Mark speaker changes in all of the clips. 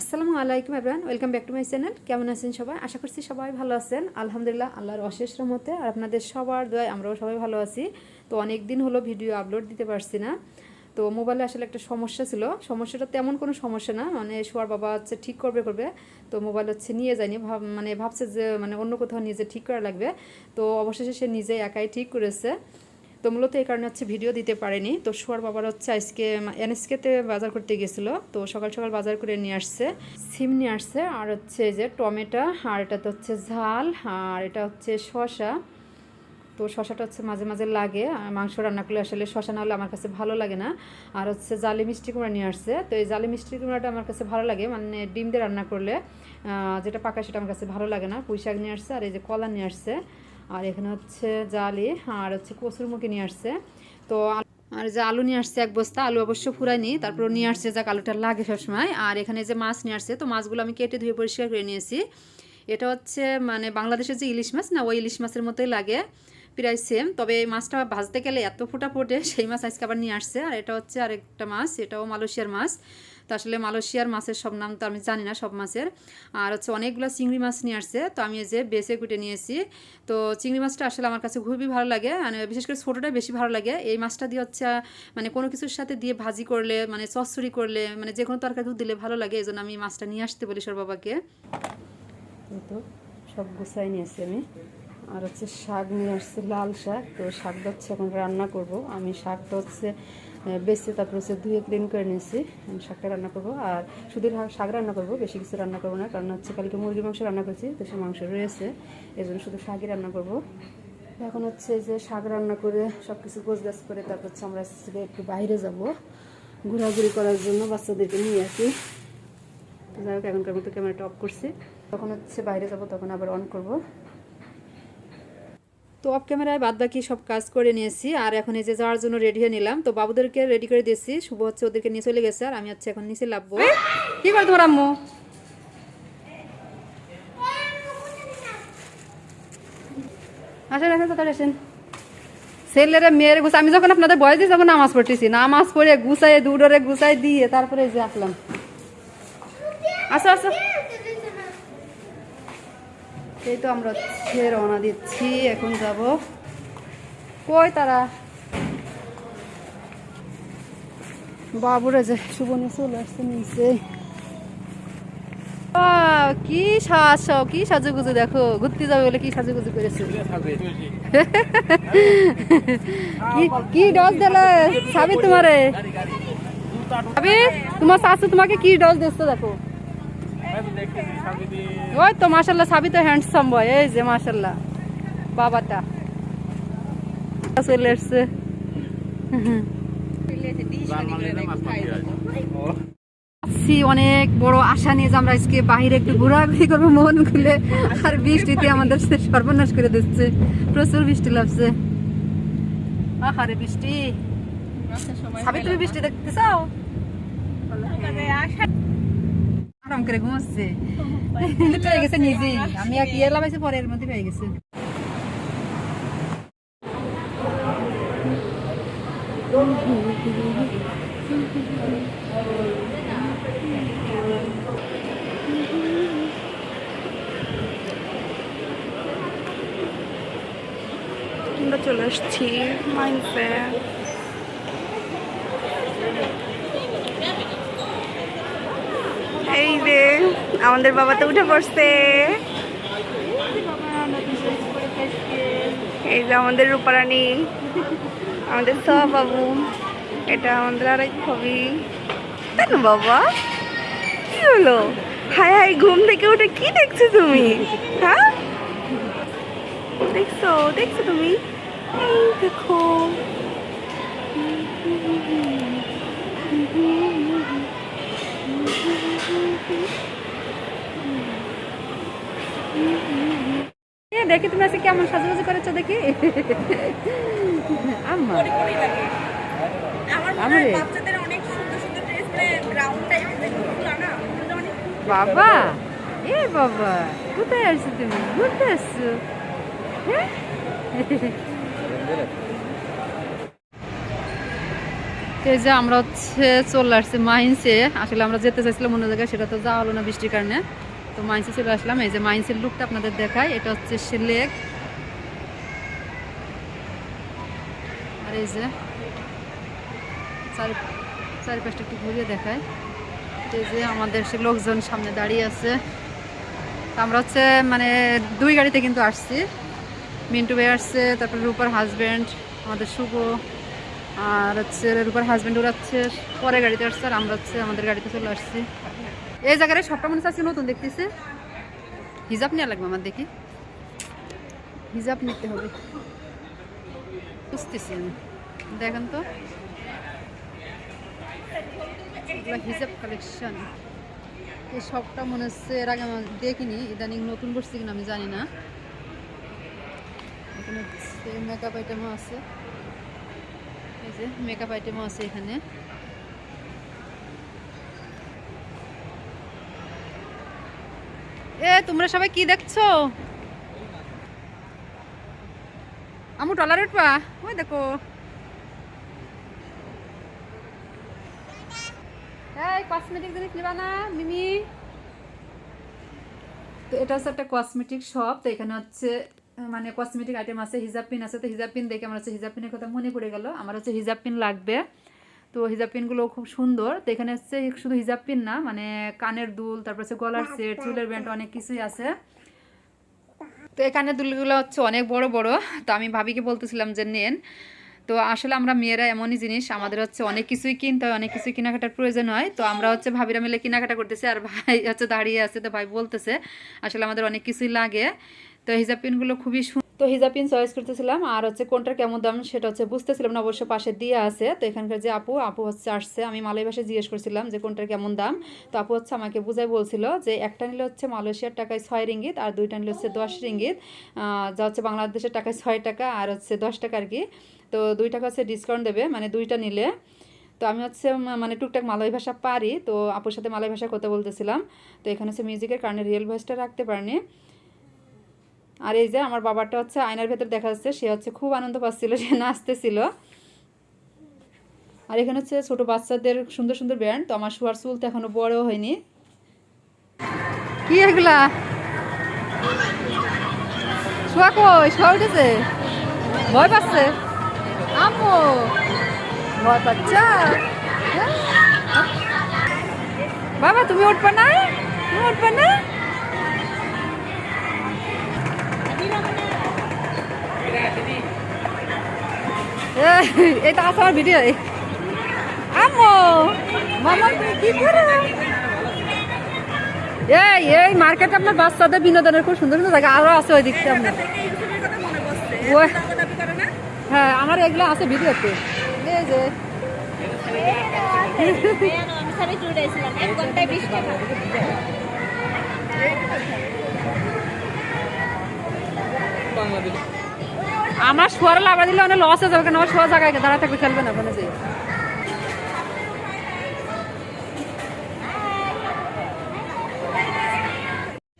Speaker 1: আসসালামু আলাইকুম everyone welcome back to my channel কেমন আছেন সবাই? আশা করছি সবাই ভালো আছেন। আলহামদুলিল্লাহ, আল্লাহর অশেষ রহমতে আর আপনাদের সবার দোয়ায় আমরাও সবাই ভালো আছি। তো অনেক দিন হলো ভিডিও আপলোড দিতে পারছি না। তো মোবাইলে আসলে একটা সমস্যা ছিল। সমস্যাটা তেমন কোনো সমস্যা না মানে শোয়ার বাবা হচ্ছে ঠিক করবে করবে। তো মোবাইল হচ্ছে নিয়ে যায়নি, ভাব মানে ভাবছে যে মানে অন্য কোথাও নিজে ঠিক করা লাগবে। তো অবশেষে সে নিজে একাই ঠিক করেছে। তো মূলত এই কারণে হচ্ছে ভিডিও দিতে পারেনি। তো সোয়ার বাবার হচ্ছে আজকে এনএসকেতে বাজার করতে গেছিল। তো সকাল সকাল বাজার করে নিয়ে আসছে, সিম নিয়ে আসছে, আর হচ্ছে যে টমেটো, আর এটা তো হচ্ছে ঝাল, আর এটা হচ্ছে শশা তো শশাটা হচ্ছে মাঝে মাঝে লাগে মাংস রান্না করলে আসলে শশা না হলে আমার কাছে ভালো লাগে না। আর হচ্ছে জালি মিষ্টি কুমড়া নিয়ে আসছে। তো এই জালি মিষ্টি কুমড়াটা আমার কাছে ভালো লাগে মানে ডিম দিয়ে রান্না করলে যেটা পাকা সেটা আমার কাছে ভালো লাগে না। পুঁই শাক নিয়ে আসছে, আর এই যে কলা নিয়ে আসছে। আর এখানে হচ্ছে জালি আর হচ্ছে কচুরমুখী নিয়ে আসছে। তো আর যে আলু নিয়ে আসছে এক বস্তা, আলু অবশ্য ফুরায়নি তারপর নিয়ে আসছে যাক আলুটা লাগে সবসময়। আর এখানে যে মাছ নিয়ে আসছে, তো মাছগুলো আমি কেটে ধুয়ে পরিষ্কার করে নিয়েছি। এটা হচ্ছে মানে বাংলাদেশের যে ইলিশ মাছ না, ওই ইলিশ মাছের মতোই লাগে, প্রায় সেম তবে এই মাছটা ভাজতে গেলে এত ফোটা ফোটে, সেই মাছ আজকে আবার নিয়ে আসছে। আর এটা হচ্ছে আরেকটা মাছ, এটাও মালয়েশিয়ার মাছ। তো আসলে মালয়েশিয়ার মাছের সব নাম তো আমি জানি না সব মাছের। আর হচ্ছে অনেকগুলো চিংড়ি মাছ নিয়ে আসছে, তো আমি এই যে বেছে কুটে নিয়েছি। তো চিংড়ি মাছটা আসলে আমার কাছে খুবই ভালো লাগে মানে বিশেষ করে ছোটোটা বেশি ভালো লাগে। এই মাছটা দিয়ে হচ্ছে মানে কোনো কিছুর সাথে দিয়ে ভাজি করলে মানে চচ্চড়ি করলে মানে যে কোনো তরকারি দুধ দিলে ভালো লাগে এই জন্য আমি মাছটা নিয়ে আসতে বলি সর বাবাকে। তো সব গুছাই নিয়েছি আমি। আর হচ্ছে শাক নিয়ে আসছে লাল শাক, তো শাকটা হচ্ছে এখন রান্না করব। আমি শাকটা হচ্ছে বেছে তারপর হচ্ছে ধুয়ে ক্লিন করে নিয়েছি। আমি শাকটা রান্না করব। আর শুধু শাক রান্না করব, বেশি কিছু রান্না করব না, কারণ হচ্ছে কালকে মুরগির মাংস রান্না করেছি, তো সে মাংস রয়েছে এই জন্য শুধু শাকই রান্না করব। এখন হচ্ছে যে শাক রান্না করে সব কিছু গাছ করে, তারপর হচ্ছে আমরা একটু বাইরে যাব, ঘোরাঘুরি করার জন্য বাচ্চাদেরকে নিয়ে আসি। যাই হোক, এখনকার মতো ক্যামেরাটা অফ করছি। তখন হচ্ছে বাইরে যাব, তখন আবার অন করব। তো অফ ক্যামেরায় বাদ বাকি সব কাজ করে নিয়েছি। আর এখন এই যে যাওয়ার জন্য রেডি হয়ে নিলাম। তো বাবুদেরকে রেডি করে দিয়েছি। শুভ হচ্ছে ওদেরকে নিয়ে চলে গেছে। আর আমি হচ্ছে এখন নিচে লাভবো কি করে তোমার আম্মু? আসেন আসেন, তাড়াতাড়ি আসেন। ছেলেরা, মেয়ের গুছা আমি যখন আপনাদের বয়স দিই তখন নামাজ পড়তেছি। নামাজ পড়ে গুছাই দুডরে গুছাই দিয়ে তারপরে যে আসলাম। আসো আসো। এই তো আমরা হচ্ছে রওনা দিচ্ছি এখন যাব। কই তারা? বাবুরে যে নিয়ে চলে আসছে নিচে। কি সাজ কি সাজুগুজু দেখো। ঘুরতে যাবে বলে কি সাজুগুজু করেছে? কি কি ডস দিলে? সাবি তোমারে। সাবি তোমার শাশু তোমাকে কি ডস দিচ্ছে দেখো? ওই তো মাশাল্লাহ সাবি তো হ্যান্ডসাম বয় এই যে মাশাল্লাহ বাবাটা। চলে এসছে। অনেক বড় আশা নিয়ে আমরা আজকে বাইরে একটু ঘোরাঘুরি করব, মন খুলে। আর বৃষ্টিতে আমাদের সর্বনাশ করে দিচ্ছে, প্রচুর বৃষ্টি লাগছে। আহারে, বৃষ্টি। তুমি বৃষ্টি দেখতে চাও? আরাম করে ঘুমাচ্ছে পেয়ে গেছে নিজেই আমি এক ইয়ে লাগাইছি পরে এর মধ্যে পেয়ে গেছে
Speaker 2: আমরা চলে আসছি মাইন্সে এই রে আমাদের বাবা তো উঠে পড়ছে। এই যে আমাদের রূপারানী, আমাদের সব বাবু এটা আমাদের আরেক ছবি কেন বাবা? কি হলো? হাই হাই ঘুম থেকে উঠে কি দেখছ তুমি? হ্যাঁ? দেখছ দেখছ তুমি? দেখো।
Speaker 1: দেখি তুমি আজকে কেমন সাজুগুজু করেছ দেখি। আম্মা। মনে বাবা এ বাবা কোথায় আসছো তুমি? ঘুরতে আসছো? হ্যাঁ? এই যে আমরা হচ্ছে চলে আসছি মাইন্সে। আসলে আমরা যেতে চাইছিলাম অন্য জায়গায় সেটা তো যাওয়া হলো না বৃষ্টির কারণে। তো মাইন্সে চলে আসলাম। এই যে মাইন্সের লুকটা আপনাদের দেখায় এটা হচ্ছে সে লেক আর এই যে চারি চারিপাশটা একটু ঘুরিয়ে দেখায় এই যে আমাদের সে লোকজন সামনে দাঁড়িয়ে আছে। আমরা হচ্ছে মানে দুই গাড়িতে কিন্তু আসছি। মিন্টু ভাই আসছে, তারপরে রূপার হাজব্যান্ড আমাদের শুভ, আর হচ্ছে রূপার হাজব্যান্ড ওরা হচ্ছে পরে গাড়িতে আসছে, আর আমরা হচ্ছে আমাদের গাড়িতে চলে আসছি। এই জায়গায় সবটা মনে হচ্ছে নতুন দেখতেছে। হিজাব নেওয়া লাগবে আমার দেখি। হিজাব নিতে হবে। বুঝতেছি আমি। দেখেন তো। হিজাব কালেকশন এই সবটা মনে হচ্ছে এর আগে আমার দেখিনি। ইদানিং নতুন করছি কিনা আমি জানি না। এখানে মেকআপ আইটেমও আছে। এই যে মেকআপ আইটেমও আছে এখানে। তোমরা সবাই কি দেখছ? আমু টলার উঠবা ওই দেখো। এই কসমেটিক জিনিস নিবা না, মিমি। তো এটা হচ্ছে একটা কসমেটিক শপ তো এখানে হচ্ছে মানে কসমেটিক আইটেম আছে, হিজাব পিন আছে, তো হিজাব পিন দেখে আমার হচ্ছে হিজাব পিনের কথা মনে পড়ে গেল। আমার হচ্ছে হিজাব পিন লাগবে। তো হিজাব পিনগুলো খুব সুন্দর। তো এখানে হচ্ছে শুধু হিজাব পিন না মানে কানের দুল তারপর হচ্ছে গলার সেট চুলের ব্যান্ড অনেক কিছুই আছে। তো কানের দুলগুলো হচ্ছে অনেক বড় বড়। তো আমি ভাবিকে বলতেছিলাম যে নেন। তো আসলে আমরা মেয়েরা এমনই জিনিস আমাদের হচ্ছে অনেক কিছুই কিনতে হয় অনেক কিছুই কেনাকাটার প্রয়োজন হয়। তো আমরা হচ্ছে ভাবিরা মিলে কেনাকাটা করতেছি আর ভাই হচ্ছে দাঁড়িয়ে আছে তো ভাই বলতেছে আসলে আমাদের অনেক কিছুই লাগে। তো হিজাব পিনগুলো খুবই সুন্দর তো হিজাব পিন চয়েস করতেছিলাম। আর হচ্ছে কোনটার কেমন দাম সেটা হচ্ছে বুঝতেছিলাম না, অবশ্য পাশে দিয়ে আছে। তো এখানকার যে আপু আপু হচ্ছে আসছে। আমি মালয় ভাষায় জিজ্ঞেস করছিলাম যে কোনটার কেমন দাম। তো আপু হচ্ছে আমাকে বুঝাই বলছিল যে একটা নিলে হচ্ছে মালয়েশিয়ার টাকায় ছয় রিঙ্গিত, আর দুইটা নিলে হচ্ছে দশ রিঙ্গিত। যা হচ্ছে বাংলাদেশের টাকায় ছয় টাকা, আর হচ্ছে দশ টাকা আর কি। তো দুই টাকা হচ্ছে ডিসকাউন্ট দেবে মানে দুইটা নিলে। তো আমি হচ্ছে মানে টুকটাক মালয় ভাষা পারি। তো আপুর সাথে মালয় ভাষায় কথা বলতেছিলাম। তো এখানে হচ্ছে মিউজিকের কারণে রিয়েল ভয়েসটা রাখতে পারিনি। আর এই যে আমার বাবাটা হচ্ছে আয়নার ভেতর দেখা যাচ্ছে, সে হচ্ছে খুব আনন্দ পাচ্ছিল, সে নাচতেছিল। আর এখানে হচ্ছে ছোট বাচ্চাদের সুন্দর সুন্দর ব্যান্ড তো আমার শোয়ার চুল তো এখনও বড় হয়নি। কি এগুলা? শোয়া কই? শোয়া উঠেছে? ভয় পাচ্ছে? আম্মু! ভয় পাচ্ছ? হ্যাঁ? বাবা, তুমি উঠবে না? তুমি উঠবে না? এটা আছে আমার ভিডিও। আম্মু মামা তুমি কি করো? এই এই মার্কেটে আপনার বাচ্চাদের বিনোদনের খুব সুন্দর সুন্দর জায়গা আরও আছে ওই দিকটা আপনার। হ্যাঁ আমার এগুলো আছে ভিডিওতে। এই যে।
Speaker 3: আমি চুড়াইছিলাম এক ঘন্টায় বিশ টাকা
Speaker 1: আমার শোয়ার লাগা দিলে অনেক লস হয়ে যাবে কেন আমার শোয়া জায়গায় দাঁড়া থাকবে খেলবে না ওখানে যে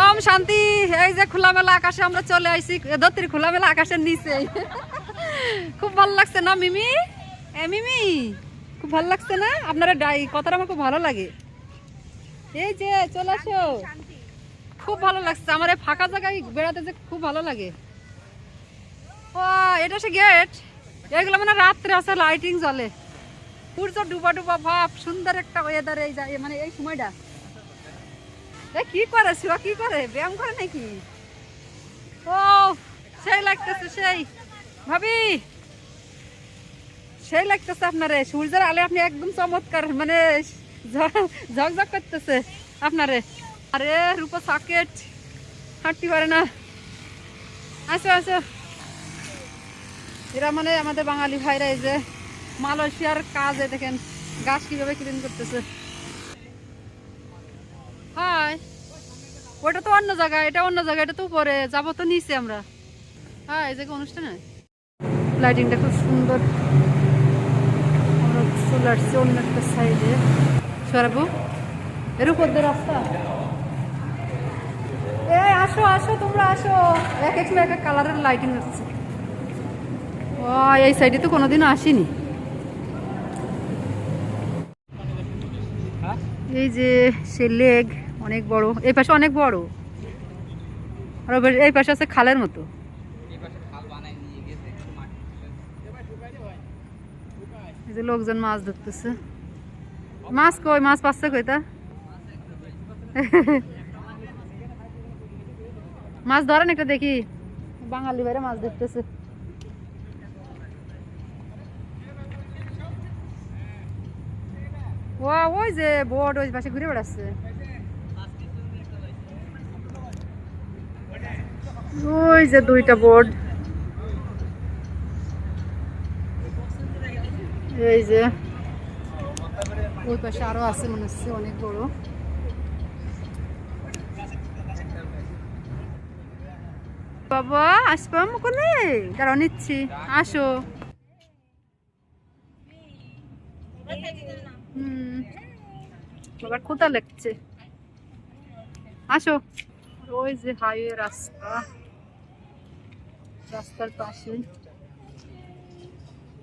Speaker 1: ওম শান্তি এই যে খোলামেলা আকাশে আমরা চলে আইছি দত্তির খোলামেলা আকাশের নিচে। খুব ভালো লাগছে না মিমি? এ মিমি? খুব ভালো লাগছে না? আপনারা ডাই কথাটা আমার খুব ভালো লাগে। এই যে চলে আসো। খুব ভালো লাগছে আমার এই ফাঁকা জায়গায় বেড়াতে যে খুব ভালো লাগে। ও, এটা সে গেট। এগুলো মানে রাত্রে আছে লাইটিং জ্বলে। সূর্য ডুবা ডুবা ভাব, সুন্দর একটা ওয়েদার এই যা- এ মানে এই সময়টা। এ, কি করে শিবা, কি করে? ব্যায়াম করে নাকি? ও, সেই লাগতেছে, সেই। ভাবি, সেই লাগতেছে আপনারে। সূর্যের আলে আপনি একদম চমৎকার মানে ঝকঝক করতেছে আপনারে। আরে, রূপা সাকেট হাঁটতে পারে না। আসো আসো। এরা মানে আমাদের বাঙালি ভাইরা এই যে মালয়েশিয়ার কাজে দেখেন, গাছ কীভাবে ক্লিন করতেছে। হাই, ওটা তো অন্য জায়গায় এটা অন্য জায়গায় এটা তো উপরে, যাব তো নিচে আমরা। হ্যাঁ এই জায়গায় অনুষ্ঠানে? লাইটিংটা খুব সুন্দর। অন্য একটা এর উপর রাস্তা। এই, আসো আসো, তোমরা আসো। এক এক এক কালারের লাইটিং হচ্ছে। ও এই সাইডে তো কোনোদিনও আসিনি। এই যে সে লেগ অনেক বড়, এই পাশে অনেক বড়। আর এই পাশে আছে খালের মতো। এই যে লোকজন মাছ ধরতেছে। মাছ কই, মাছ পাচ্ছে কই তা? মাছ ধরেন একটা দেখি। বাঙালি বাইরে মাছ ধরতেছে। ও ওই যে বোর্ড ওই পাশে ঘুরে বেড়াচ্ছে। ওই যে দুইটা বোর্ড এই যে, ওই পাশে আরও আছে মনে হচ্ছে, অনেক বড়। বাবা, আসবাম কোনে? দাঁড়াও, নিচ্ছি। আসো। আসো। ওই যে হাইওয়ে রাস্তা। রাস্তার পাশে।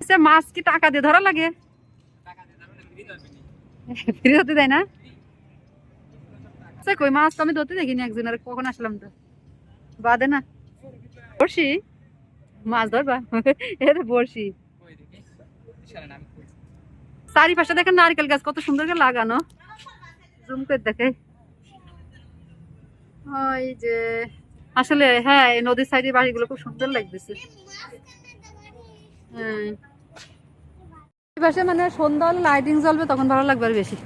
Speaker 1: আচ্ছা, মাছ কি টাকা দিয়ে ধরা লাগে? ফ্রি হতে দেয় না? কই মাছ তো আমি ধরতে দেখিনি একজনের কখন আসলাম তো? বাদে না। বড়শি? মাছ ধরবা? এটা বড়শি। চারিপাশে দেখেন নারকেল গাছ কত সুন্দর করে লাগানো। জুম করে দেখে ওই যে, আসলে হ্যাঁ এই নদীর সাইডের বাড়িগুলো খুব সুন্দর লাগতেছে। হ্যাঁ। পাশে মানে সন্ধ্যা লাইটিং জ্বলবে, তখন ভালো লাগবে আর বেশি।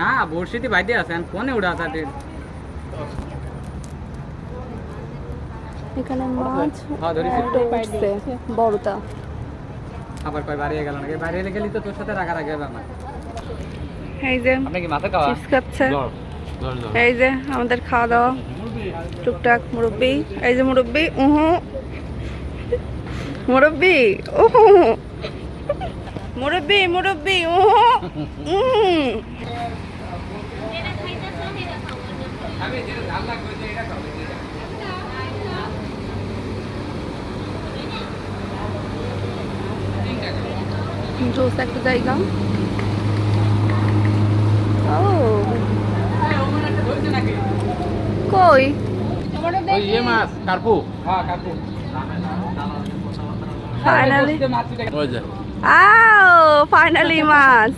Speaker 4: না বর্ষিতে বাইতে আছেন ফোনে উড়া তাদের
Speaker 2: এখানে মাছ
Speaker 4: হ্যাঁ ধরিস
Speaker 2: উঠছে বড়টা।
Speaker 4: আবার কয় বাড়িয়ে গেল নাকি? বাড়িয়ে গেলি তো তোর সাথে রাখা রাখবে আমার।
Speaker 2: এই যে
Speaker 4: আপনি কি মাথা খাওয়া?
Speaker 2: চিপস খাচ্ছে। এই যে আমাদের খাওয়া দাওয়া। টুকটাক মুরব্বি এই যে মুরব্বি উহু। মুরব্বি উহু। মুরব্বি মুরব্বি উহু। উহু
Speaker 3: এটা খাইতেছ এটা খাব না
Speaker 2: জোস একটা জায়গা। ও। কই?
Speaker 4: ওই ইয়ে মাছ কার্পু। হ্যাঁ কার্পু
Speaker 2: ফাইনালি
Speaker 4: ওই যে।
Speaker 2: আও ফাইনালি মাছ।